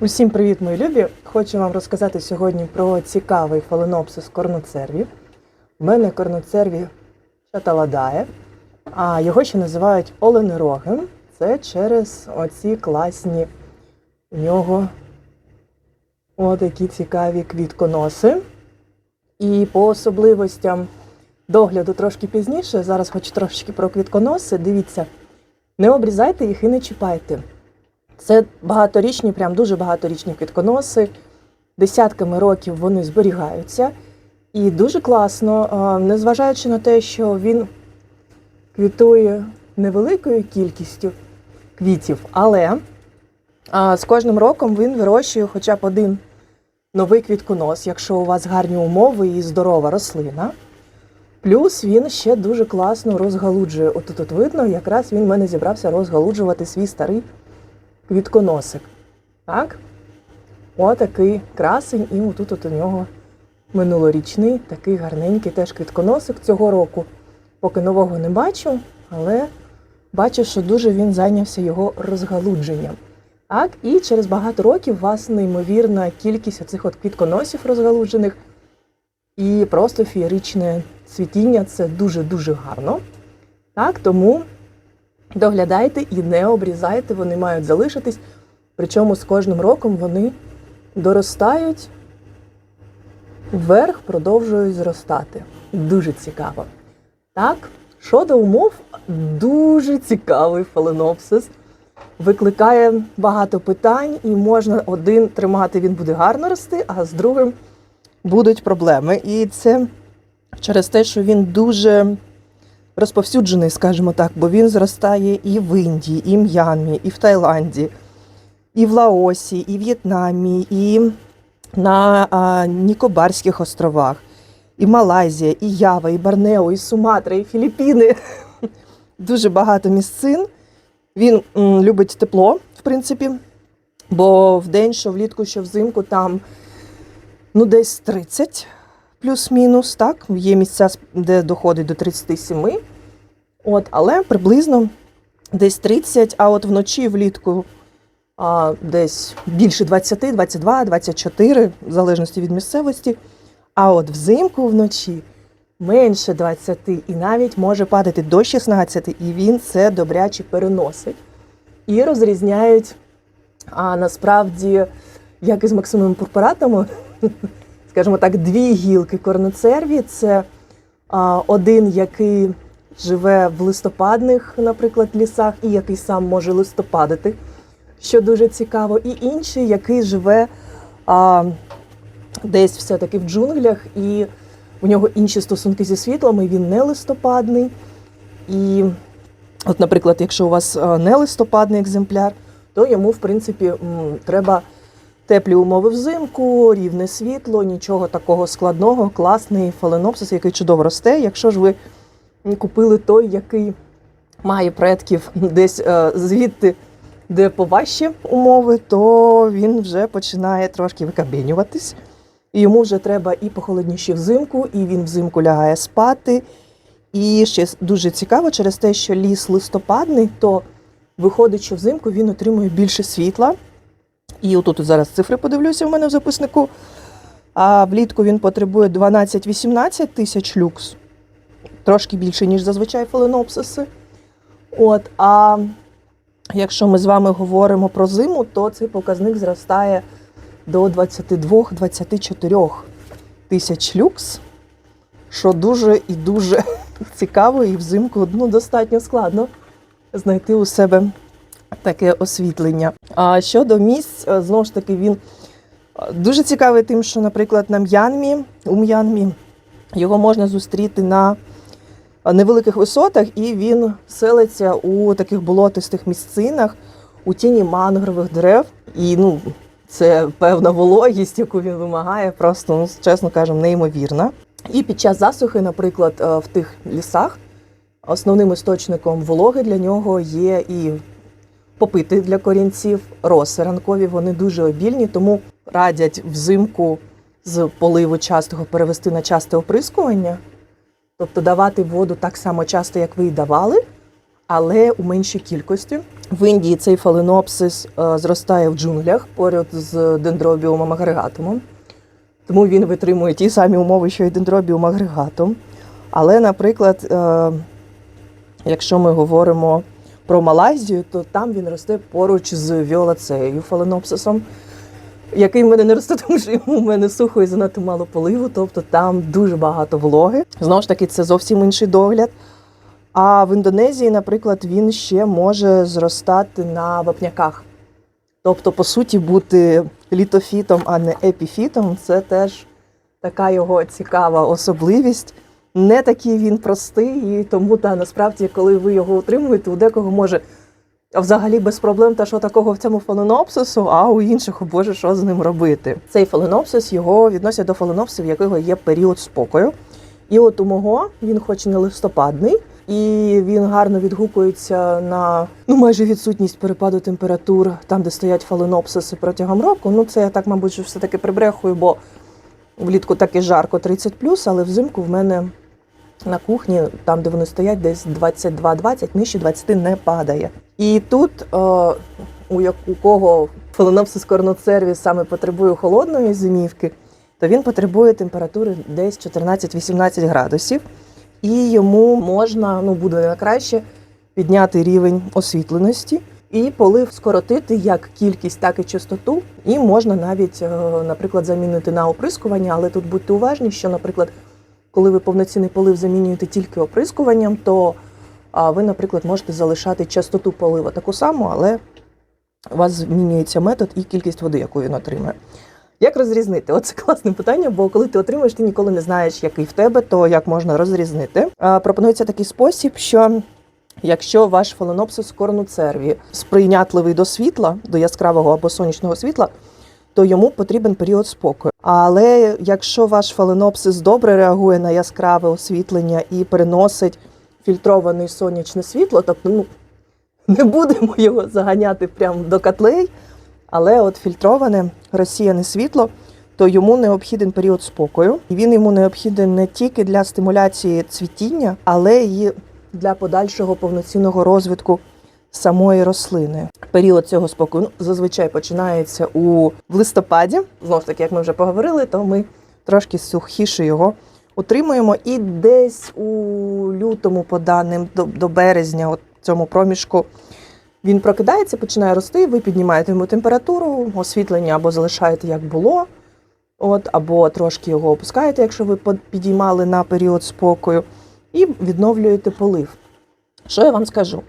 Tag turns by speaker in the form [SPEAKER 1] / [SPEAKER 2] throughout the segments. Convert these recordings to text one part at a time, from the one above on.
[SPEAKER 1] Усім привіт, мої любі! Хочу вам розказати сьогодні про цікавий фаленопсис корноцервів. У мене корноцерві шаталадає, а його ще називають оленирогим. Це через оці класні у нього отакі цікаві квітконоси. І по особливостям догляду трошки пізніше. Зараз хочу трошечки про квітконоси. Дивіться, не обрізайте їх і не чіпайте. Це багаторічні, прям дуже багаторічні квітконоси. Десятками років вони зберігаються. І дуже класно, незважаючи на те, що він квітує невеликою кількістю квітів, але з кожним роком він вирощує хоча б один новий квітконос, якщо у вас гарні умови і здорова рослина. Плюс він ще дуже класно розгалуджує. От видно, якраз він в мене зібрався розгалуджувати свій старий квітконосик. Так? Отакий красень, і отут от у нього минулорічний, такий гарненький теж квітконосик цього року. Поки нового не бачу, але бачу, що дуже він зайнявся його розгалудженням. Так, і через багато років у вас неймовірна кількість оцих от квітконосів розгалуджених і просто феєричне цвітіння це дуже-дуже гарно. Так, тому доглядайте і не обрізайте, вони мають залишитись. Причому з кожним роком вони доростають вверх, продовжують зростати. Дуже цікаво. Так, щодо умов, дуже цікавий фаленопсис. Викликає багато питань, і можна один тримати, він буде гарно рости, а з другим будуть проблеми. І це через те, що він дуже розповсюджений, скажімо так, бо він зростає і в Індії, і М'янмі, і в Таїланді, і в Лаосі, і в В'єтнамі, і на а, Нікобарських островах, і Малайзія, і Ява, і Борнео, і Суматра, і Філіппіни. Дуже багато місцин. Він м, любить тепло, в принципі, бо вдень, що влітку, що взимку, там ну, десь 30 плюс-мінус. Так, є місця, де доходить до 37. От, але приблизно десь 30, а от вночі влітку а, десь більше 20, 22, 24, в залежності від місцевості. А от взимку вночі менше 20 і навіть може падати до 16, і він це добряче переносить. І розрізняють а, насправді, як із Максимовим пурпуратами, скажімо так, дві гілки корноцерві. Це а, один, який живе в листопадних, наприклад, лісах, і який сам може листопадити, що дуже цікаво, і інший, який живе а, десь все-таки в джунглях, і у нього інші стосунки зі світлом, і він не листопадний. І, от, наприклад, якщо у вас не листопадний екземпляр, то йому, в принципі, треба теплі умови взимку, рівне світло, нічого такого складного, класний фаленопсис, який чудово росте. Якщо ж ви купили той, який має предків десь е, звідти, де поважчі умови, то він вже починає трошки викабінюватись. І йому вже треба і похолодніші взимку, і він взимку лягає спати. І ще дуже цікаво, через те, що ліс листопадний, то виходить, що взимку він отримує більше світла. І отут зараз цифри подивлюся у мене в записнику. А влітку він потребує 12-18 тисяч люкс, трошки більше, ніж зазвичай фаленопсиси. От, а якщо ми з вами говоримо про зиму, то цей показник зростає до 22-24 тисяч люкс, що дуже і дуже цікаво, і взимку ну, достатньо складно знайти у себе таке освітлення. А щодо місць, е, знову ж таки, він е, дуже цікавий тим, що, наприклад, на М'янмі, у М'янмі його можна зустріти на невеликих висотах, і він селиться у таких болотистих місцинах, у тіні мангрових дерев. І ну, це певна вологість, яку він вимагає, просто, ну, чесно кажемо, неймовірна. І під час засухи, наприклад, е, в тих лісах основним істочником вологи для нього є і попити для корінців, роси ранкові, вони дуже обільні, тому радять взимку з поливу частого перевести на часте оприскування, тобто давати воду так само часто, як ви і давали. але у меншій кількості. В Індії цей фаленопсис е, зростає в джунглях поряд з дендробіумом агрегатумом. Тому він витримує ті самі умови, що й дендробіум агрегатум. Але, наприклад, е, якщо ми говоримо про Малайзію, то там він росте поруч з віолацеєю фаленопсисом, який в мене не росте, тому що йому в мене сухо і занадто мало поливу, тобто там дуже багато вологи. Знову ж таки, це зовсім інший догляд. А в Індонезії, наприклад, він ще може зростати на вапняках. Тобто, по суті, бути літофітом, а не епіфітом це теж така його цікава особливість. Не такий він простий, і тому та насправді, коли ви його утримуєте, у декого може взагалі без проблем та що такого в цьому фаленопсису, а у інших, о Боже, що з ним робити. Цей фаленопсис його відносять до фаленопсисів, в якого є період спокою. І от у мого він, хоч не листопадний, і він гарно відгукується на ну майже відсутність перепаду температур там, де стоять фаленопсиси протягом року. Ну це я так, мабуть, все таки прибрехую, бо влітку так і жарко 30 але взимку в мене на кухні, там де вони стоять, десь 22-20, нижче 20 не падає. І тут е, у, як, у кого фаленопсис корноцерві саме потребує холодної зимівки, то він потребує температури десь 14-18 градусів, і йому можна, ну буде на краще, підняти рівень освітленості і полив скоротити як кількість, так і частоту. І можна навіть, е, наприклад, замінити на оприскування, але тут будьте уважні, що, наприклад, коли ви повноцінний полив замінюєте тільки оприскуванням, то ви, наприклад, можете залишати частоту полива таку саму, але у вас змінюється метод і кількість води, яку він отримує. Як розрізнити? Оце класне питання, бо коли ти отримуєш, ти ніколи не знаєш, який в тебе, то як можна розрізнити. Пропонується такий спосіб, що якщо ваш фаленопсис корноцерві сприйнятливий до світла, до яскравого або сонячного світла, то йому потрібен період спокою. Але якщо ваш фаленопсис добре реагує на яскраве освітлення і переносить фільтроване сонячне світло, тобто ну, не будемо його заганяти прямо до котлей, але от фільтроване розсіяне світло, то йому необхіден період спокою. І він йому необхіден не тільки для стимуляції цвітіння, але й для подальшого повноцінного розвитку самої рослини. Період цього спокою ну, зазвичай починається у в листопаді. Знову ж таки, як ми вже поговорили, то ми трошки сухіше його утримуємо. І десь у лютому, по даним до, до березня, от цьому проміжку. Він прокидається, починає рости, ви піднімаєте йому температуру, освітлення або залишаєте як було, от, або трошки його опускаєте, якщо ви підіймали на період спокою, і відновлюєте полив. Що я вам скажу?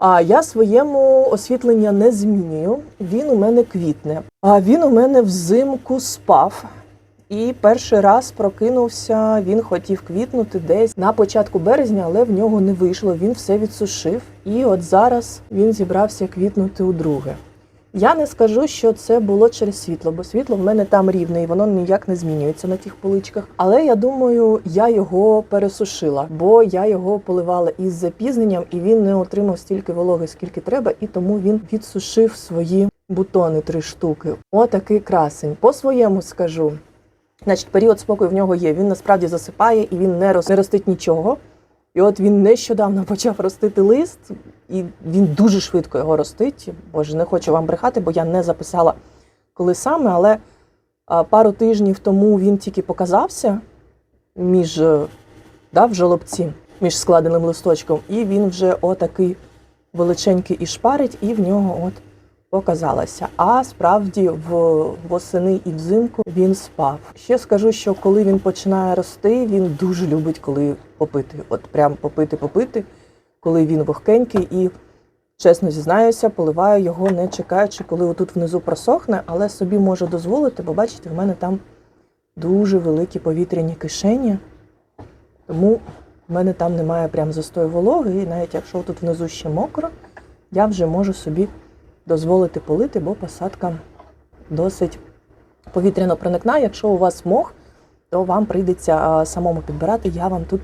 [SPEAKER 1] А я своєму освітлення не змінюю. Він у мене квітне. А він у мене взимку спав. І перший раз прокинувся. Він хотів квітнути десь на початку березня, але в нього не вийшло. Він все відсушив. І от зараз він зібрався квітнути удруге. Я не скажу, що це було через світло, бо світло в мене там рівне і воно ніяк не змінюється на тих поличках. Але я думаю, я його пересушила, бо я його поливала із запізненням, і він не отримав стільки вологи, скільки треба, і тому він відсушив свої бутони три штуки. Отакий красень. По своєму скажу. Значить, період спокою в нього є. Він насправді засипає і він не, рос... не ростить нічого. І от він нещодавно почав ростити лист, і він дуже швидко його ростить. Боже, не хочу вам брехати, бо я не записала коли саме, але пару тижнів тому він тільки показався між е, да, в жолобці, між складеним листочком, і він вже отакий величенький і шпарить, і в нього от показалося. А справді в восени і взимку він спав. Ще скажу, що коли він починає рости, він дуже любить, коли попити. От прям попити, попити, коли він вогкенький і. Чесно зізнаюся, поливаю його не чекаючи, коли отут внизу просохне, але собі можу дозволити, бо бачите, в мене там дуже великі повітряні кишені, тому в мене там немає прям застою вологи, і навіть якщо тут внизу ще мокро, я вже можу собі дозволити полити, бо посадка досить повітряно проникна. Якщо у вас мох, то вам прийдеться самому підбирати. Я вам тут,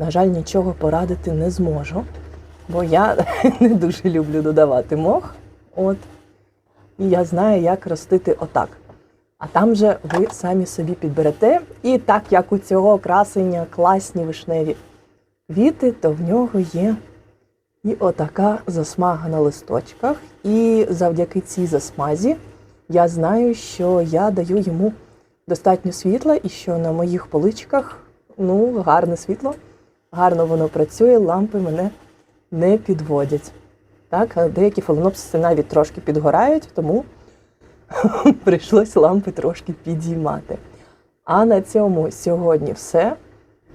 [SPEAKER 1] на жаль, нічого порадити не зможу, бо я не дуже люблю додавати мох. От. І я знаю, як ростити отак. А там же ви самі собі підберете. І так як у цього красення класні вишневі квіти, то в нього є І отака засмага на листочках. І завдяки цій засмазі я знаю, що я даю йому достатньо світла і що на моїх поличках ну, гарне світло, гарно воно працює, лампи мене не підводять. Так, деякі фаленопсиси навіть трошки підгорають, тому прийшлось лампи трошки підіймати. А на цьому сьогодні все.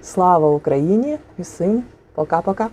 [SPEAKER 1] Слава Україні! Всім пока-пока!